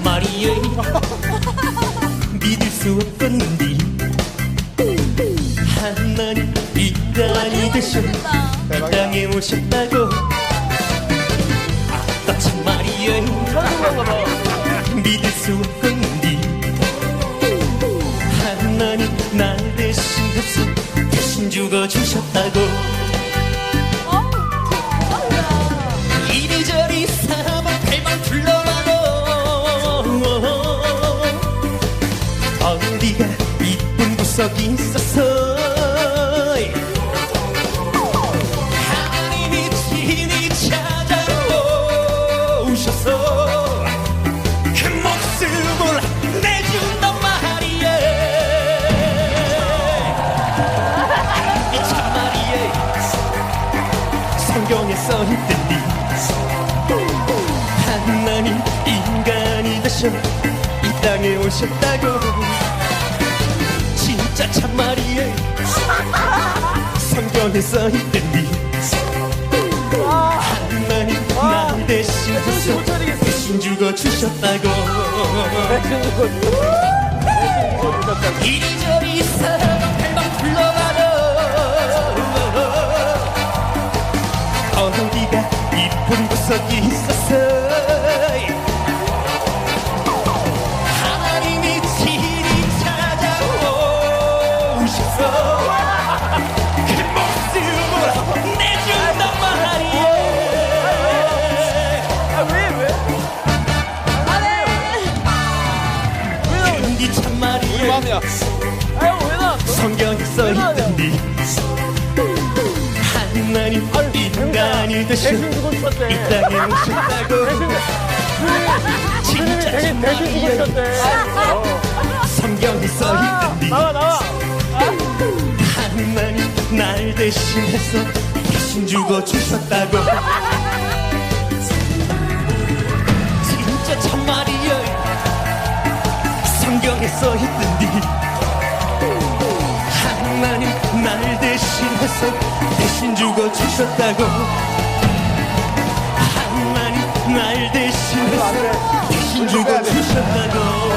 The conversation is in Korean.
참말이에 믿을 수 없건디 하나님 인간이 되셔. 이 땅에 오셨다고. 아따 참 말이에 믿을 수 없건디 하나님 날 대신해서 대신 죽어주셨다고. 이리저리 사방 어디가 이쁜 구석이 있어서. 하나님이 친히 찾아오셔서 그 목숨을 내준단 말이에 이 참 말이에 성경에 써있던디 하나님 인간이 되셔 이 땅에 오셨다고 참말이에 성경에 써있던디 하나님 나 대신해서 대신 죽어 주셨다고. 이리저리 사방팔방 불러봐도 어디가 이쁜 구석이 있었어 참말이에 마음이야. 성경에 써있던디 하나님 인간이 되셔 이 땅에 오셨다고. 진짜 참말이에 성경에 써있던디 나와 나와. 하나님 날 대신해서 대신 죽어 주셨다고. 진짜 참말이야 성경에 써있던 대신해서 대신 죽어주셨다고. 하나님 날 대신해서 대신 죽어주셨다고